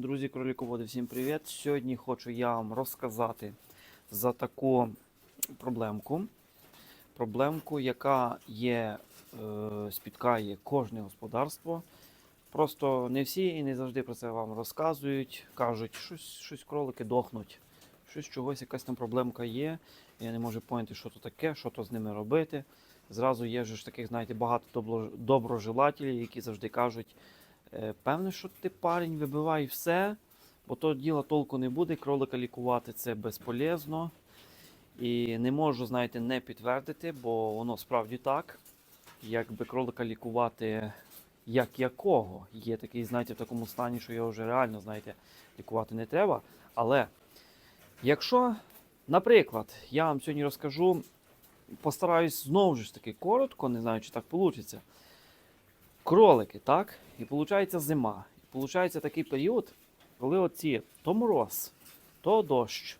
Друзі, кроліководи, всім привіт! Сьогодні хочу я вам розказати за таку проблемку. Проблемку, яка є, е, спіткає кожне господарство. Просто не всі і не завжди про це вам розказують. Кажуть, щось, щось кролики дохнуть, щось чогось, якась там проблемка є. Я не можу поняти, що то таке, що то з ними робити. Зразу є ж таких, знаєте, багато добро- доброжелателів, які завжди кажуть. Е, Певне, що ти парень вибивай все, бо то діла толку не буде. Кролика лікувати це безполезно. І не можу, знаєте, не підтвердити, бо воно справді так. Якби кролика лікувати як якого, є такий, знаєте, в такому стані, що його вже реально, знаєте, лікувати не треба. Але якщо, наприклад, я вам сьогодні розкажу, постараюсь знову ж таки коротко, не знаю, чи так вийде кролики, так? І виходить зима. І виходить такий період, коли оці то мороз, то дощ,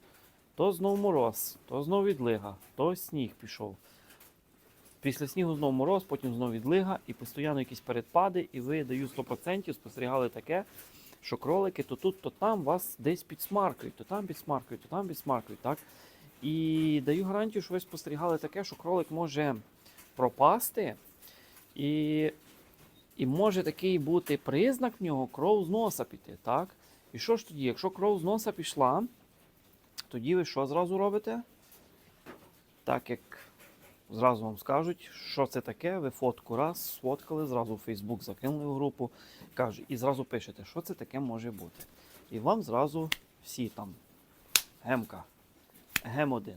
то знов мороз, то знов відлига, то сніг пішов. Після снігу знов мороз, потім знов відлига, і постійно якісь передпади, і ви даю 100% спостерігали таке, що кролики то тут, то там вас десь підсмаркають, то там підсмаркають, то там підсмаркають, так? І даю гарантію, що ви спостерігали таке, що кролик може пропасти. І і може такий бути признак в нього кров з носа піти, так? І що ж тоді? Якщо кров з носа пішла, тоді ви що зразу робите? Так як зразу вам скажуть, що це таке, ви фотку раз сфоткали, зразу в Фейсбук закинули в групу, кажуть, і зразу пишете, що це таке може бути. І вам зразу всі там гемка, гем 1,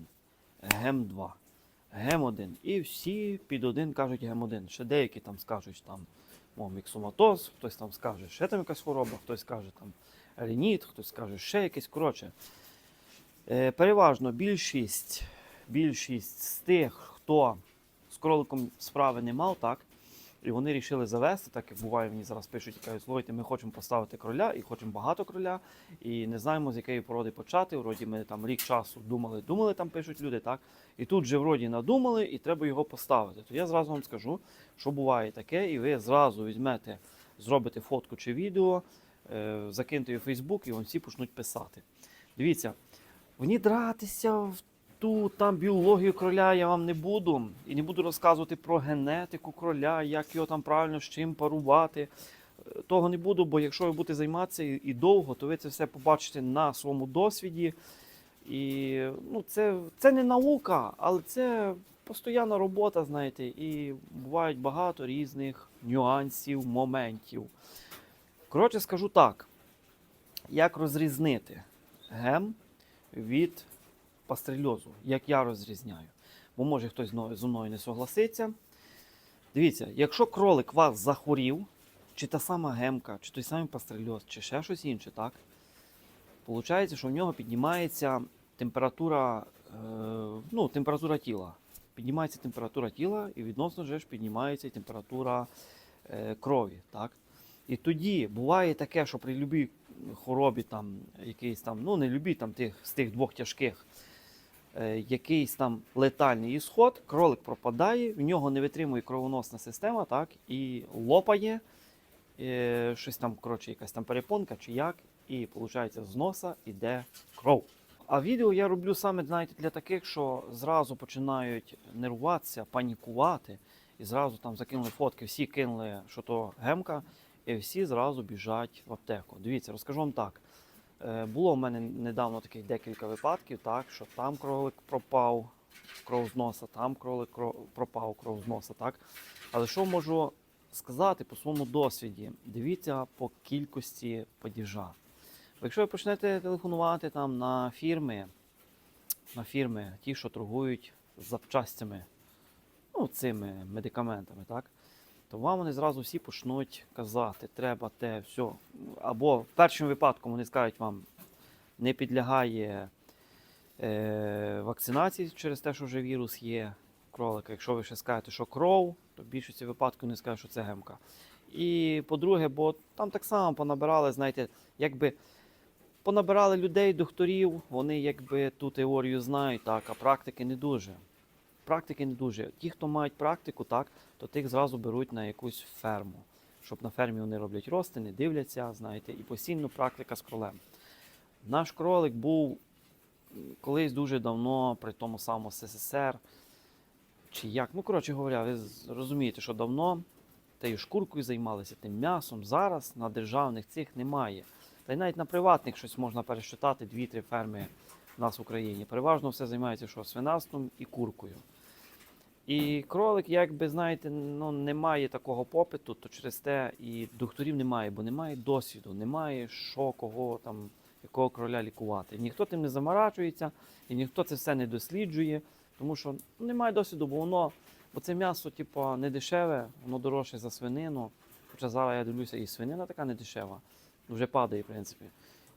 гем 2, гем 1. І всі під один кажуть гем 1. Ще деякі там скажуть там мов міксоматоз, хтось там скаже, ще там якась хвороба, хтось скаже там реніт, хтось скаже ще якесь. Коротше, е, переважно більшість, більшість з тих, хто з кроликом справи не мав, так, і вони вирішили завести, так як буває, мені зараз пишуть кажуть, слухайте, ми хочемо поставити кроля і хочемо багато кроля, і не знаємо, з якої породи почати. Вроді ми там рік часу думали, думали, там пишуть люди, так. І тут же вроді надумали, і треба його поставити. То я зразу вам скажу, що буває таке, і ви зразу візьмете, зробите фотку чи відео, е, закиньте її в Фейсбук, і вони всі почнуть писати. Дивіться, внідратися в ту там біологію кроля я вам не буду. І не буду розказувати про генетику кроля, як його там правильно з чим парувати. Е, Того не буду, бо якщо ви будете займатися і- довго, то ви це все побачите на своєму досвіді. І ну, це, це не наука, але це постійна робота, знаєте, і бувають багато різних нюансів, моментів. Коротше, скажу так: як розрізнити гем від пастрельозу, як я розрізняю. Бо може хтось зі мною не согласиться. Дивіться, якщо кролик вас захворів, чи та сама гемка, чи той самий пастрельоз, чи ще щось інше, так? Получається, що в нього піднімається температура, е, ну, температура тіла. Піднімається температура тіла і відносно же ж піднімається температура е, крові. Так? І тоді буває таке, що при любій хворобі, там, якийсь там, ну не любій там тих, з тих двох тяжких, якийсь там летальний ісход, кролик пропадає, в нього не витримує кровоносна система, так, і лопає, е, щось там, коротше, якась там перепонка чи як, і виходить, з носа йде кров. А відео я роблю саме знаєте, для таких, що зразу починають нервуватися, панікувати, і зразу там закинули фотки, всі кинули, що то гемка, і всі зразу біжать в аптеку. Дивіться, розкажу вам так. Е, Було в мене недавно таких декілька випадків, так, що там кролик пропав, кров з носа, там кролик кро- пропав, кров з носа. Так. Але що можу сказати по своєму досвіді? Дивіться по кількості падіжа. Якщо ви почнете телефонувати там на фірми, на фірми, ті, що торгують запчастями, ну, цими медикаментами, так, то вам вони зразу всі почнуть казати, треба те, все. Або в першому випадку вони скажуть вам, не підлягає е, вакцинації через те, що вже вірус є кролика. Якщо ви ще скажете, що кров, то в більшості випадків вони скажуть, що це гемка. І по-друге, бо там так само понабирали, знаєте, якби понабирали людей, докторів, вони якби ту теорію знають, так, а практики не дуже. Практики не дуже. Ті, хто мають практику, так, то тих зразу беруть на якусь ферму. щоб на фермі вони роблять ростини, дивляться, знаєте, і постійно практика з кролем. Наш кролик був колись дуже давно при тому самому СССР. Чи як? Ну, коротше говоря, ви розумієте, що давно тією шкуркою займалися, тим м'ясом. Зараз на державних цих немає. Та й навіть на приватних щось можна пересчитати дві-три ферми в нас в Україні. Переважно все займається що свинарством і куркою. І кролик, якби знаєте, ну немає такого попиту, то через те і докторів немає, бо немає досвіду, немає що, кого там, якого кроля лікувати. Ніхто тим не заморачується, і ніхто це все не досліджує, тому що ну, немає досвіду, бо воно, бо це м'ясо, типу, не дешеве, воно дорожче за свинину. Хоча зараз я дивлюся, і свинина така не дешева, вже падає, в принципі.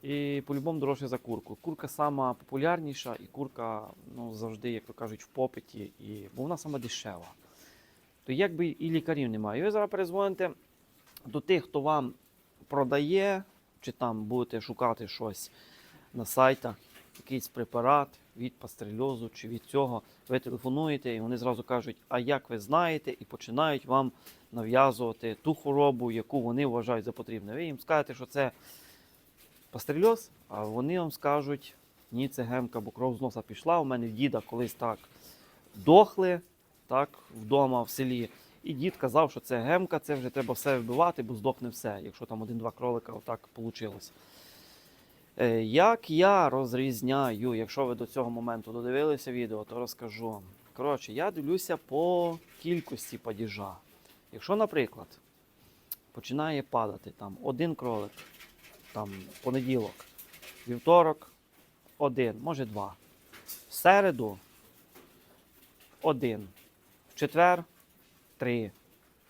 І по-любому дорожче за курку. Курка сама популярніша, і курка ну, завжди, як то кажуть, в попиті, і... бо вона сама дешева. То якби і лікарів немає. І ви зараз перезвоните до тих, хто вам продає, чи там будете шукати щось на сайтах, якийсь препарат від пастерельозу чи від цього. Ви телефонуєте, і вони зразу кажуть, а як ви знаєте, і починають вам нав'язувати ту хворобу, яку вони вважають за потрібне. Ви їм скажете, що це пастерельоз, а вони вам скажуть, ні, це гемка, бо кров з носа пішла. У мене діда колись так дохли так, вдома в селі. І дід казав, що це гемка, це вже треба все вбивати, бо здохне все, якщо там один-два кролика отак вийшло. Е, Як я розрізняю, якщо ви до цього моменту додивилися відео, то розкажу. Коротше, я дивлюся по кількості падіжа. Якщо, наприклад, починає падати там один кролик, там понеділок, вівторок, один, може два. В середу один. В четвер три.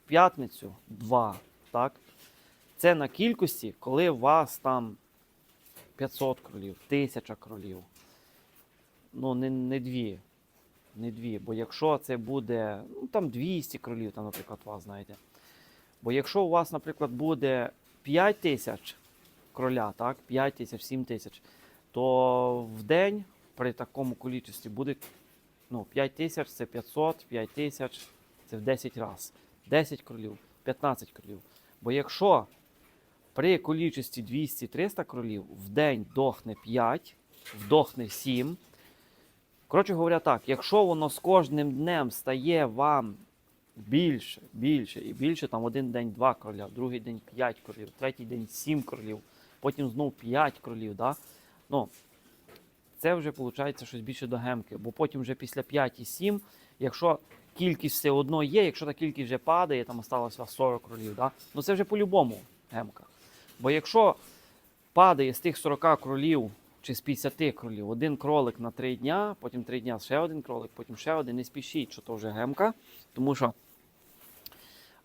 В п'ятницю два. Так? Це на кількості, коли у вас там 500 кролів, 1000 кролів. Ну, не, не дві. Не дві. Бо якщо це буде, ну там 200 кролів, там, наприклад, у вас, знаєте. Бо якщо у вас, наприклад, буде 5 тисяч кроля, так, 5 тисяч, 7 тисяч, то в день при такому кількості буде ну, 5 тисяч це 500, 5 тисяч це в 10 разів. 10 кролів, 15 кролів. Бо якщо при кількості 200-300 кролів в день дохне 5, вдохне 7. Коротше говоря, так, якщо воно з кожним днем стає вам більше, більше і більше, там один день 2 кроля, другий день 5 кролів, третій день 7 кролів, потім знов 5 кролів, да? ну, це вже виходить щось більше до гемки, бо потім вже після 5 і 7, якщо кількість все одно є, якщо та кількість вже падає, там осталося 40 кролів, да? ну це вже по-любому гемка. Бо якщо падає з тих 40 кролів чи з 50 кролів один кролик на 3 дня, потім 3 дня ще один кролик, потім ще один, не спішіть, що то вже гемка, тому що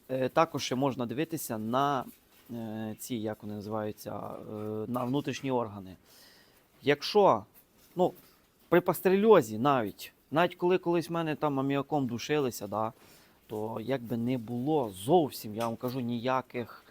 е, також ще можна дивитися на ці, як вони називаються, е, на внутрішні органи. Якщо, ну, при пастерельозі навіть, навіть коли колись в мене там аміаком душилися, да, то якби не було зовсім, я вам кажу, ніяких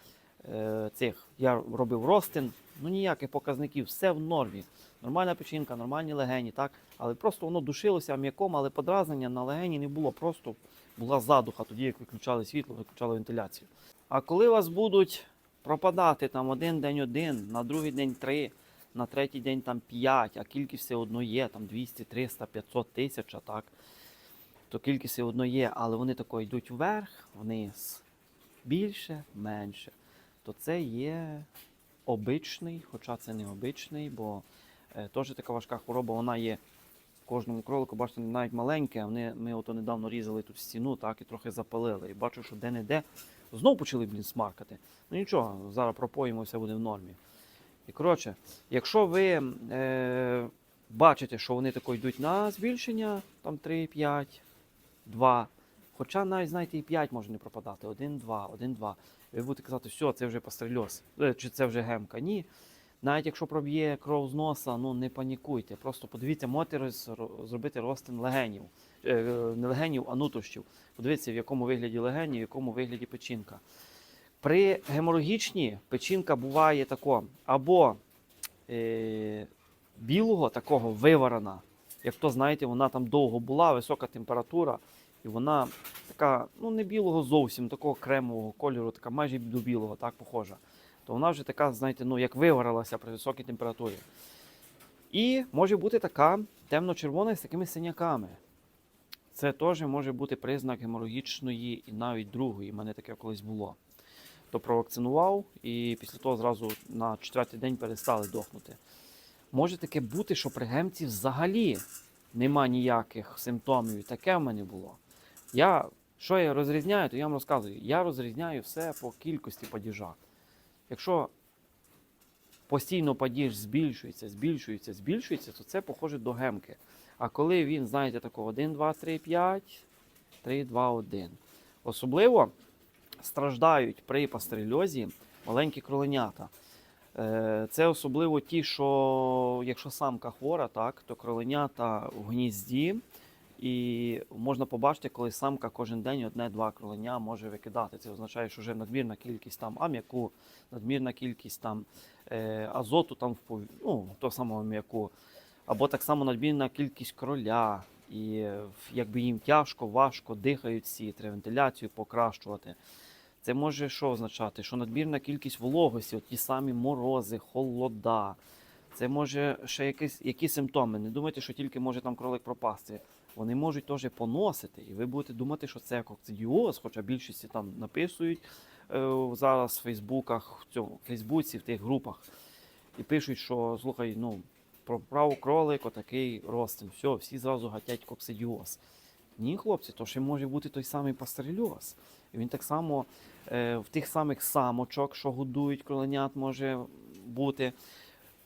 е, цих. Я робив ростин, ну ніяких показників, все в нормі. Нормальна печінка, нормальні легені, так? Але просто воно душилося аміаком, але подразнення на легені не було, просто була задуха тоді, як виключали світло, виключали вентиляцію. А коли у вас будуть пропадати там один день один, на другий день три, на третій день там 5, а кількість все одно є, там 200, 300, 500 тисяч, так, то кількість все одно є, але вони тако йдуть вверх, вниз, більше, менше, то це є обичний, хоча це не обичний, бо е, теж така важка хвороба, вона є кожному кролику, бачите, навіть маленьке, вони, ми ото недавно різали тут стіну, так, і трохи запалили. І бачу, що де-не-де знов почали, блін, смаркати. Ну нічого, зараз пропоїмо, все буде в нормі. І коротше, якщо ви е, бачите, що вони тако йдуть на збільшення, там 3, 5, 2, хоча навіть, знаєте, і 5 може не пропадати, 1, 2, 1, 2. Ви будете казати, все, це вже пастрельоз, е, чи це вже гемка. Ні. Навіть якщо проб'є кров з носа, ну не панікуйте. Просто подивіться, можете зробити розтин легенів, е, е, не легенів, а нутрощів. Подивіться, в якому вигляді легені, в якому вигляді печінка. При геморагічній печінка буває тако, або е, білого, такого виварена. Як то знаєте, вона там довго була, висока температура, І вона така, ну не білого зовсім, такого кремового кольору, така майже до білого, так похожа. То вона вже така, знаєте, ну як вигоралася при високій температурі. І може бути така темно-червона з такими синяками. Це теж може бути признак геморагічної і навіть другої. У мене таке колись було. То провакцинував і після того зразу на четвертий день перестали дохнути. Може таке бути, що при гемці взагалі нема ніяких симптомів. Таке в мене було. Я, що я розрізняю, то я вам розказую. Я розрізняю все по кількості падіжа. Якщо постійно падіж збільшується, збільшується, збільшується, то це похоже до гемки. А коли він, знаєте, такого 1, 2, 3, 5, 3, 2, 1. Особливо страждають при пастерельозі маленькі кроленята. Е, Це особливо ті, що якщо самка хвора, так, то кроленята в гнізді. І можна побачити, коли самка кожен день одне-два кролення може викидати. Це означає, що вже надмірна кількість там ам'яку, надмірна кількість там е, азоту там в ну, того самого м'яку, або так само надмірна кількість кроля. І якби їм тяжко, важко дихають всі, треба вентиляцію покращувати. Це може що означати? Що надмірна кількість вологості, от ті самі морози, холода. Це може ще якісь, які симптоми. Не думайте, що тільки може там кролик пропасти. Вони можуть теж поносити, і ви будете думати, що це кокцидіоз, хоча більшість там написують е, зараз в Фейсбуках, в цьому в Фейсбуці, в тих групах, і пишуть, що слухай, ну, проправ кролик, отакий ростин. Все, всі зразу гатять коксидіоз. Ні, хлопці, то ще може бути той самий пастерельоз. І він так само е, в тих самих самочок, що годують кроленят, може бути.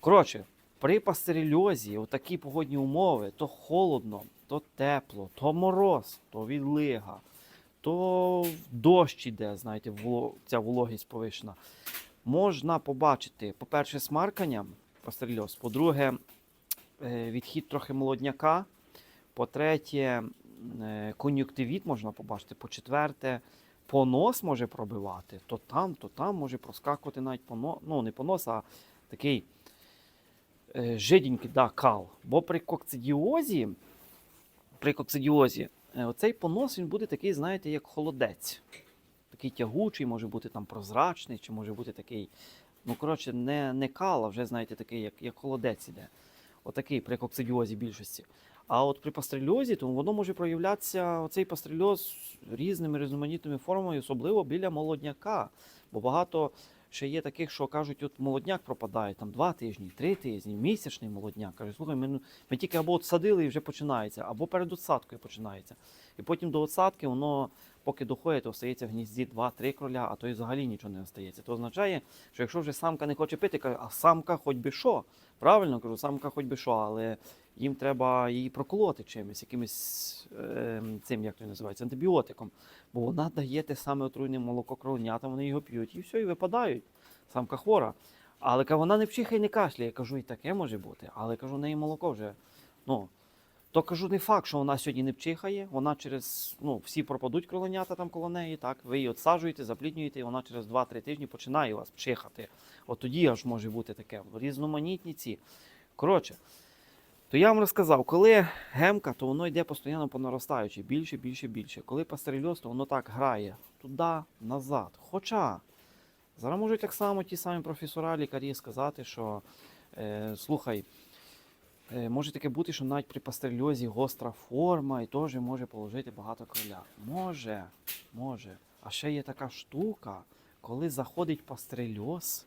Коротше, при пастерельозі, у такі погодні умови, то холодно, то тепло, то мороз, то відлига, то дощ іде, знаєте, ця вологість повишена. Можна побачити, по-перше, смаркання пастерельоз, по-друге, е, відхід трохи молодняка, по-третє, е, кон'юктивіт можна побачити, по-четверте, понос може пробивати, то там, то там може проскакувати навіть понос, ну не понос, а такий е, жиденький да, кал. Бо при кокцидіозі, при кокцидіозі е, оцей понос він буде такий, знаєте, як холодець. Такий тягучий, може бути там прозрачний, чи може бути такий, ну коротше, не, не кал, а вже, знаєте, такий, як, як холодець іде. Отакий при кокцидіозі більшості. А от при пастрельозі, то воно може проявлятися оцей пастрельоз різними різноманітними формами, особливо біля молодняка. Бо багато ще є таких, що кажуть, от молодняк пропадає там два тижні, три тижні, місячний молодняк. Кажуть, слухай, ми, ну, ми тільки або отсадили і вже починається, або перед отсадкою починається. І потім до отсадки воно, поки доходить, то остається в гнізді 2-3 кроля, а то і взагалі нічого не остається. Це означає, що якщо вже самка не хоче пити, каже, а самка хоч би що. Правильно кажу, самка хоч би що, але їм треба її проколоти чимось, якимось е, цим, як то називається, антибіотиком. Бо вона дає те саме отруйне молоко кроленятам, вони його п'ють і все, і випадають. Самка хвора. Але вона не пчихає, не кашляє. Я кажу, і таке може бути. Але кажу, в неї молоко вже. Ну, то кажу, не факт, що вона сьогодні не пчихає, вона через, ну, всі пропадуть кроленята там коло неї, так, ви її отсаджуєте, запліднюєте, і вона через 2-3 тижні починає у вас пчихати. От тоді аж може бути таке. Різноманітні ці. Коротше, то я вам розказав, коли гемка, то воно йде постійно по наростаючій, більше, більше, більше. Коли пастерельоз, то воно так грає туди, назад. Хоча зараз можуть так само ті самі професора, лікарі сказати, що е, слухай, може таке бути, що навіть при пастерельозі гостра форма і теж може положити багато кроля. Може, може. А ще є така штука, коли заходить пастерельоз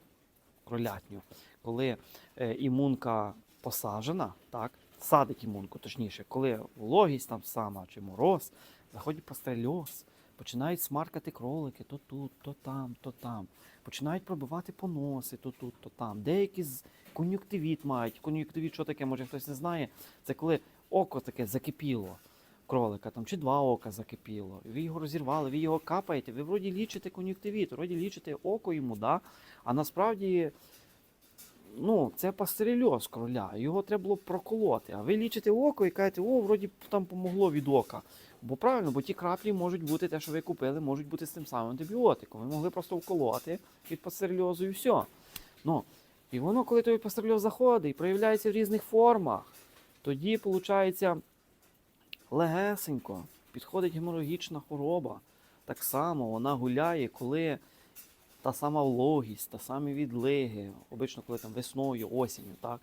кролятню, коли е, імунка посаджена, так, садить імунку, точніше, коли вологість там сама чи мороз, заходить пастерельоз, починають смаркати кролики то тут, то там, то там. Починають пробивати поноси то тут, то там. Деякі з кон'юктивіт мають. Кон'юктивіт, що таке, може хтось не знає, це коли око таке закипіло. Кролика там чи два ока закипіло. Ви його розірвали, ви його капаєте, ви вроді лічите кон'юктивіт, вроді лічите око йому, да? а насправді ну, це пастерельоз кроля, його треба було проколоти. А ви лічите око і кажете, о, вроді там помогло від ока. Бо правильно, бо ті краплі можуть бути те, що ви купили, можуть бути з тим самим антибіотиком. Ви могли просто вколоти від пастерельозу і все. Ну, і воно, коли той пастерельоз заходить і проявляється в різних формах, тоді, виходить, легесенько підходить геморагічна хвороба. Так само вона гуляє, коли та сама вологість, та самі відлиги, обично коли там весною, осінню, так.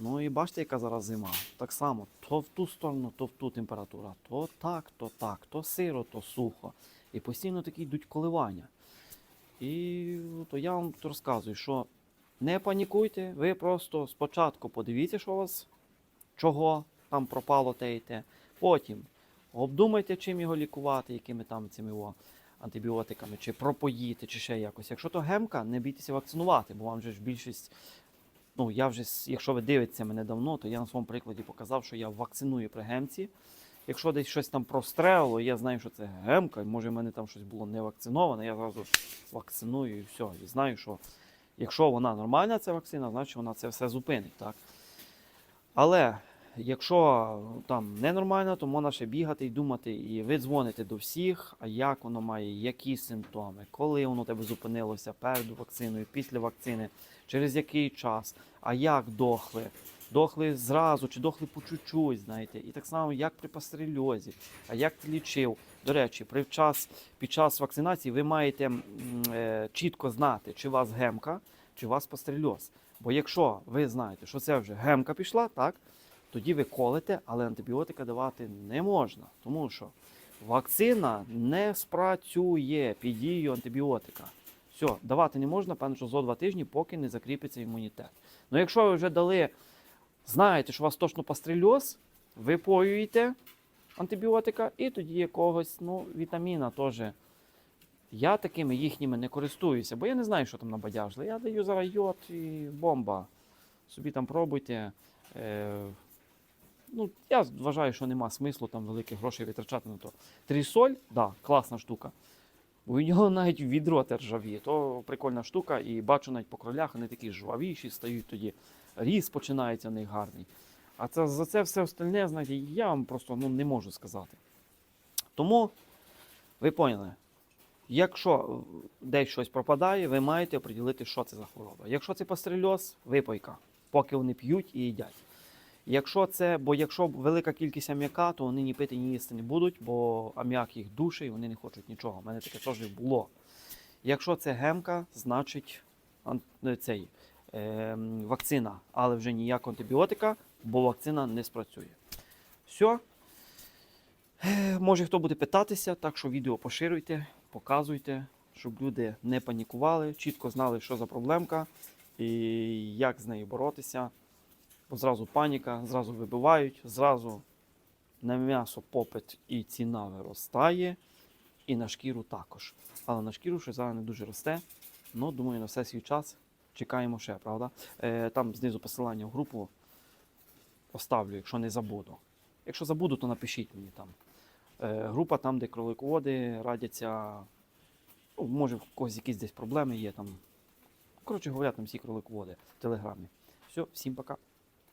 Ну і бачите, яка зараз зима. Так само, то в ту сторону, то в ту температура, то так, то так, то сиро, то сухо. І постійно такі йдуть коливання. І то я вам розказую, що не панікуйте, ви просто спочатку подивіться, що у вас чого там пропало те і те. Потім обдумайте, чим його лікувати, якими там цими о, антибіотиками, чи пропоїти, чи ще якось. Якщо то гемка, не бійтеся вакцинувати, бо вам же ж більшість. Ну, я вже, якщо ви дивитеся мене давно, то я на своєму прикладі показав, що я вакциную при гемці. Якщо десь щось там прострелило, я знаю, що це гемка, може в мене там щось було не вакциноване, я зразу вакциную і все. І знаю, що якщо вона нормальна, ця вакцина, значить вона це все зупинить. Так? Але якщо там ненормально, то можна ще бігати і думати, і ви дзвоните до всіх, а як воно має, які симптоми, коли воно тебе зупинилося перед вакциною, після вакцини, через який час, а як дохли. Дохли зразу чи дохли по чуть-чуть, знаєте, і так само, як при пастерельозі, а як ти лічив. До речі, при час, під час вакцинації ви маєте е, чітко знати, чи у вас гемка, чи у вас пастерельоз. Бо якщо ви знаєте, що це вже гемка пішла, так, тоді ви колите, але антибіотика давати не можна, тому що вакцина не спрацює під дією антибіотика. Все, давати не можна, певно, що зо два тижні, поки не закріпиться імунітет. Ну якщо ви вже дали, знаєте, що у вас точно пастрельоз, ви поюєте антибіотика і тоді якогось ну, вітаміна теж. Я такими їхніми не користуюся, бо я не знаю, що там набадяжили. Я даю зараз йод і бомба. Собі там пробуйте. Е, ну, я вважаю, що нема смислу там великих грошей витрачати на то. Трісоль, да, класна штука. У нього навіть відро те ржавіє. То прикольна штука, і бачу навіть по кролях, вони такі жвавіші стають тоді. Ріс починається в них гарний. А це, за це все остальне, знаєте, я вам просто ну, не можу сказати. Тому, ви поняли, якщо десь щось пропадає, ви маєте оприділити, що це за хвороба. Якщо це пастрельоз, випойка, поки вони п'ють і їдять. Якщо це, бо якщо велика кількість ам'яка, то вони ні пити, ні їсти не будуть, бо ам'як їх душить вони не хочуть нічого. У мене таке теж було. Якщо це гемка, значить е, цей, е, вакцина, але вже ніяк антибіотика, бо вакцина не спрацює. Все. Може хто буде питатися, так що відео поширюйте, показуйте, щоб люди не панікували, чітко знали, що за проблемка і як з нею боротися. Зразу паніка, зразу вибивають, зразу на м'ясо попит і ціна виростає, і на шкіру також. Але на шкіру ще зараз не дуже росте. Ну, думаю, на все свій час чекаємо ще, правда? Е, там знизу посилання в групу поставлю, якщо не забуду. Якщо забуду, то напишіть мені там. Е, група там, де кролиководи радяться. Ну, може, в когось якісь десь проблеми є там. Коротше говоря, там всі кролиководи в телеграмі. Все, всім пока.